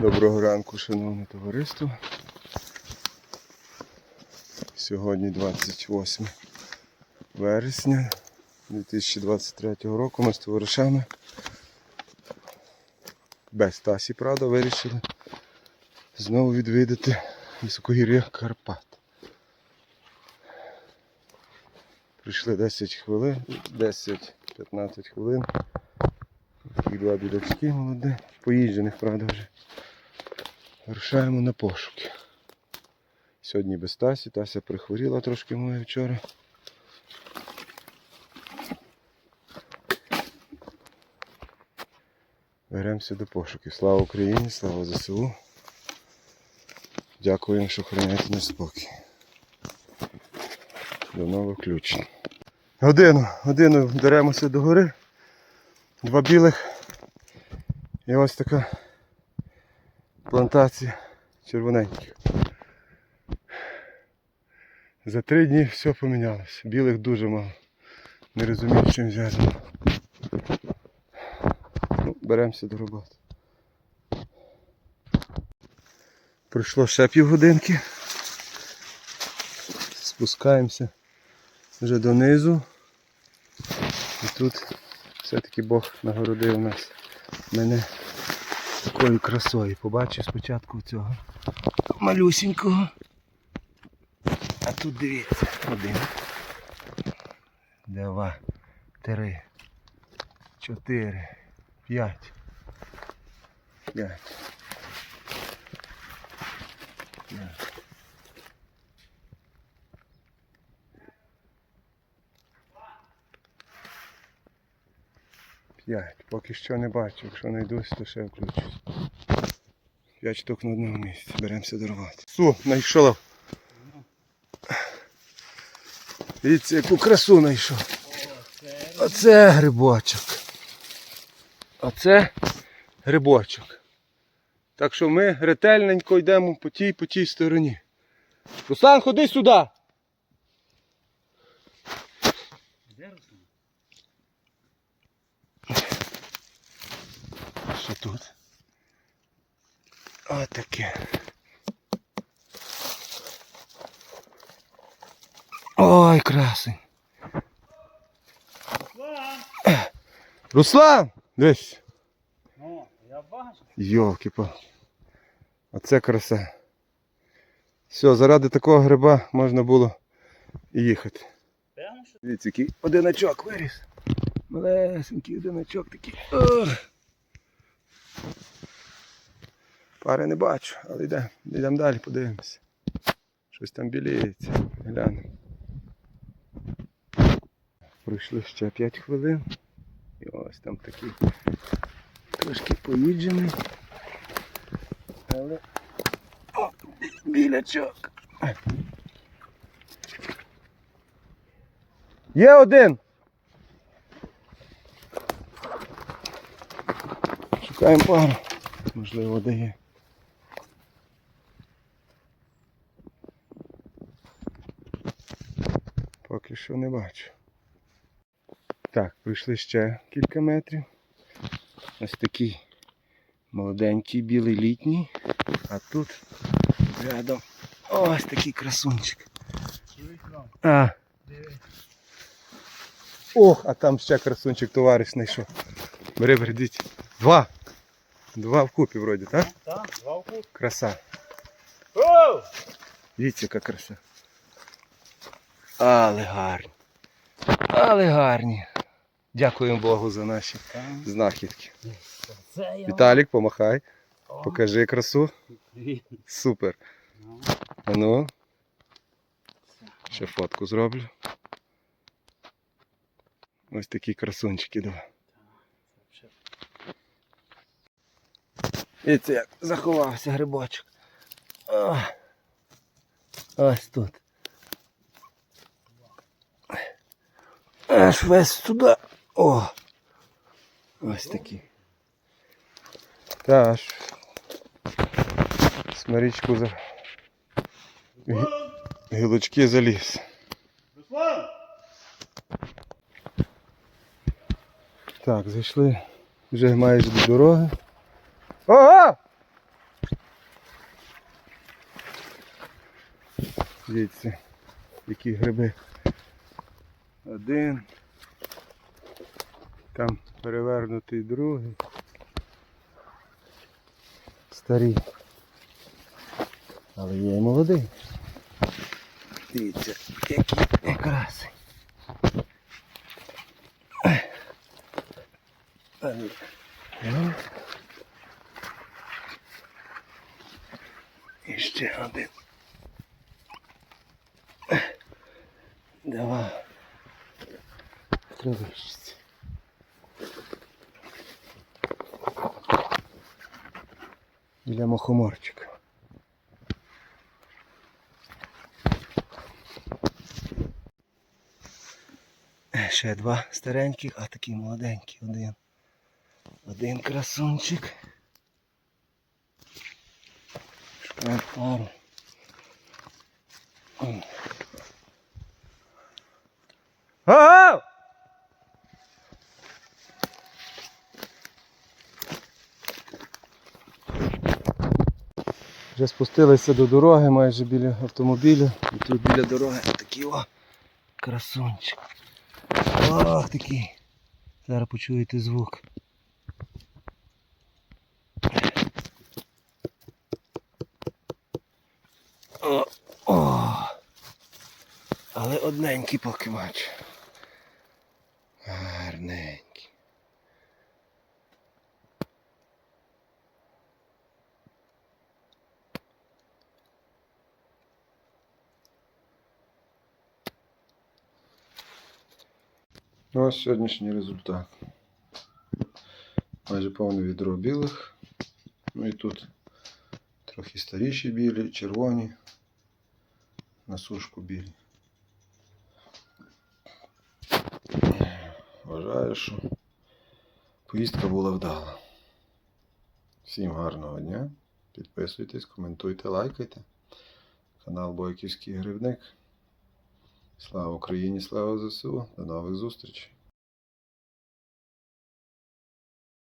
Доброго ранку, шановне товариство. Сьогодні 28 вересня 2023 року. Ми з товаришами без Тасі, правда, вирішили знову відвідати високогір'я Карпат. Прийшли 10 хвилин, 10-15 хвилин. Такі два білячки молоді, поїжджених, правда, вже. Вирушаємо на пошуки. Сьогодні без Тасі. Тася прихворіла трошки моя вчора. Беремося до пошуків. Слава Україні, слава ЗСУ. Дякуємо, що охороняєте наш спокій. До нових включень. Годину, годину беремося до гори. Два білих. І ось така плантація червоненьких. За три дні все помінялося. Білих дуже мало. Не розумію, чим зв'язано. Ну, беремося до роботи. Пройшло ще півгодинки. Спускаємося вже донизу. І тут все-таки Бог нагородив нас мене такою красою. Побачив спочатку цього малюсінького. А тут дивіться. Один. Два. Три. Чотири. П'ять. П'ять. П'ять. П'ять. Поки що не бачу. Якщо знайдусь, то ще включусь. П'ять штук на одному місці. Беремося до роботи. Су, знайшов. Дивіться, яку красу знайшов. Оце грибочок. Оце грибочок. Так що ми ретельненько йдемо по тій, по тій стороні. Руслан, ходи сюди. Що тут? Отаке. Ой, красень. Руслан! Руслан! Десь. Ну, я бачу. йолки па Оце краса. Все, заради такого гриба можна було і їхати. Дивіться, який одиночок виріс. Малесенький одиночок такий. Ох. Пари не бачу, але йдемо, йдемо далі, подивимося. Щось там біліється. Глянемо. Пройшли ще 5 хвилин. І ось там такий трошки поїджений. Але... О, білячок. Є один. Шукаємо пару. Можливо, де є. Поки що не бачу. Так, пройшли ще кілька метрів. Ось такий молоденький білий літній. А тут рядом ось такий красунчик. А, Ох, а там ще красунчик товариш знайшов. Бери, бери, дивіться. Два. Два вкупі вроді, так? Так, два вкус. Краса. Оу! Дивіться, яка краса. Але гарні. Але гарні. Дякуємо Богу за наші знахідки. Віталік, помахай, покажи красу. Супер. А ну. Ще фотку зроблю. Ось такі красунчики два. І це як заховався грибочок. Ось тут. Аж весь туди. О! Ось такі. Та аж. Смарічку за. Гілочки заліз. Так, зайшли. Вже майже до дороги. Ого! Дивіться, які гриби. Один. Там перевернутий другий. Старий. Але є і молодий. Дивіться, які якраз. Ну. І ще один. Давай. Тривищиться. Біля мухоморчика. Е, Ще два стареньких, а такий молоденький один. Один красунчик. Шукаємо пару. Вже спустилися до дороги майже біля автомобіля. І тут біля дороги такий о красунчик. Ох такий. Зараз почуєте звук. О, о. Але одненький поки бачу. Гарненький. Ну, Ось сьогоднішній результат. Майже повне відро білих. Ну і тут трохи старіші білі, червоні. На сушку білі. Вважаю, що поїздка була вдала. Всім гарного дня. Підписуйтесь, коментуйте, лайкайте. Канал Бойківський Гривник. Слава Україні, слава ЗСУ. До нових зустрічей.